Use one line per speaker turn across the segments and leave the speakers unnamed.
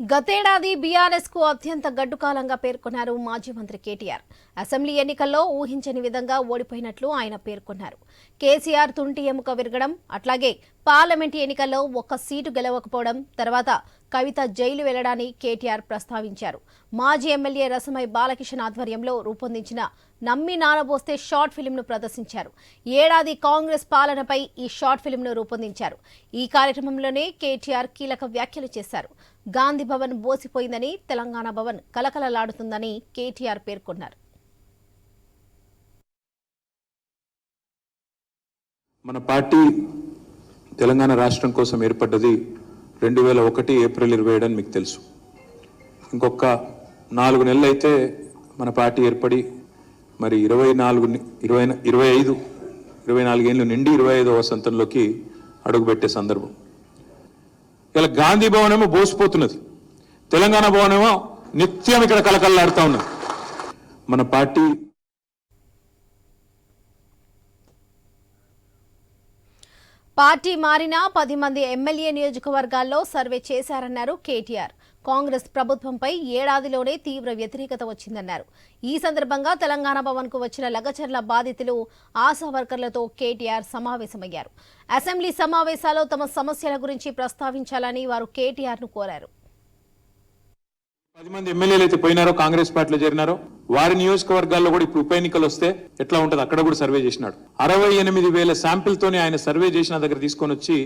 గతేడాది బీఆర్ఎస్కు అత్యంత గడ్డుకాలంగా పేర్కొన్నారు మాజీ మంత్రి కేటీఆర్. అసెంబ్లీ ఎన్నికల్లో ఊహించని విధంగా ఓడిపోయినట్లు ఆయన పేర్కొన్నారు. కేసీఆర్ తుంటి ఎముక విరగడం అట్లాగే పార్లమెంటు ఎన్నికల్లో ఒక్క సీటు గెలవకపోవడం తర్వాత కవిత జైలు వెళ్ళడాన్ని కేటీఆర్ ప్రస్తావించారు. మాజీ ఎమ్మెల్యే రసమై బాలకిషన్ ఆధ్వర్యంలో రూపొందించిన నమ్మి నానబోస్తే షార్ట్ ఫిల్మ్ను ప్రదర్శించారు. ఏడాది కాంగ్రెస్ పాలనపై ఈ షార్ట్ ఫిల్మ్ను రూపొందించారు. ఈ కార్యక్రమంలోనే కేటీఆర్ కీలక వ్యాఖ్యలు చేశారు. గాంధీ భవన్ బోసిపోయిందని తెలంగాణ భవన్ కలకలలాడుతుందని కేటీఆర్ పేర్కొన్నారు.
మన పార్టీ తెలంగాణ రాష్ట్రం కోసం ఏర్పడ్డది రెండు వేల ఒకటి ఏప్రిల్ ఇరవై ఏడు అని మీకు తెలుసు. ఇంకొక నాలుగు నెలలు అయితే మన పార్టీ ఏర్పడి మరి ఇరవై నాలుగు ఇరవై ఇరవై ఐదు ఇరవై నాలుగేళ్ళు నిండి ఇరవై ఐదో వసంతంలోకి అడుగుపెట్టే సందర్భం. ఇలా గాంధీ భవన్ ఏమో బోసిపోతున్నది. తెలంగాణ భవన్ ఏమో నిత్యం ఇక్కడ కలకల్లాడుతూ ఉన్నది. మన పార్టీ
పార్టీ మారినా పది మంది ఎమ్మెల్యే నియోజకవర్గాల్లో సర్వే చేశారన్నారు కేటీఆర్. కాంగ్రెస్ ప్రభుత్వంపై ఏడాదిలోనే తీవ్ర వ్యతిరేకత వచ్చిందన్నారు. ఈ సందర్భంగా తెలంగాణ భవన్కు వచ్చిన లగచర్ల బాధితులు ఆశా వర్కర్లతో కేటీఆర్ సమావేశమయ్యారు. అసెంబ్లీ సమావేశాల్లో తమ సమస్యల గురించి ప్రస్తావించాలని వారు కేటీఆర్ను కోరారు.
పది మంది ఎమ్మెల్యేలు అయితే పోయినారో కాంగ్రెస్ పార్టీలో చేరినారో? వారి నియోజకవర్గాల్లో కూడా ఇప్పుడు ఉప ఎన్నికలు వస్తే ఎట్లా ఉంటుంది? అక్కడ కూడా సర్వే చేసినాడు. అరవై ఎనిమిది వేల శాంపిల్తోనే ఆయన సర్వే చేసిన దగ్గర తీసుకొని వచ్చి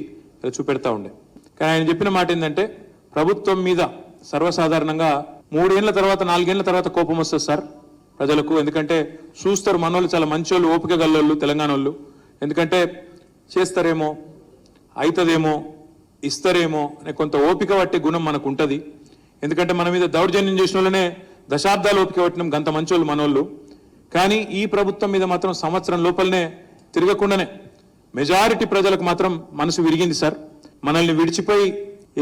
చూపెడతా ఉండే. కానీ ఆయన చెప్పిన మాట ఏంటంటే ప్రభుత్వం మీద సర్వసాధారణంగా మూడేళ్ళ తర్వాత నాలుగేళ్ళ తర్వాత కోపం వస్తుంది సార్ ప్రజలకు. ఎందుకంటే చూస్తారు మనోళ్ళు చాలా మంచోళ్ళు ఓపిక గల్లోళ్ళు తెలంగాణ వాళ్ళు ఎందుకంటే చేస్తారేమో అవుతుందేమో ఇస్తారేమో అనే కొంత ఓపిక పట్టే గుణం మనకు ఉంటుంది. ఎందుకంటే మన మీద దౌర్జన్యం చేసిన వాళ్ళనే దశాబ్దాలు ఓపిక పట్టినాం గంత మంచోళ్ళు మనోళ్ళు. కానీ ఈ ప్రభుత్వం మీద మాత్రం సంవత్సరం లోపలనే తిరగకుండానే మెజారిటీ ప్రజలకు మాత్రం మనసు విరిగింది సార్. మనల్ని విడిచిపోయి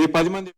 ఏ పది మంది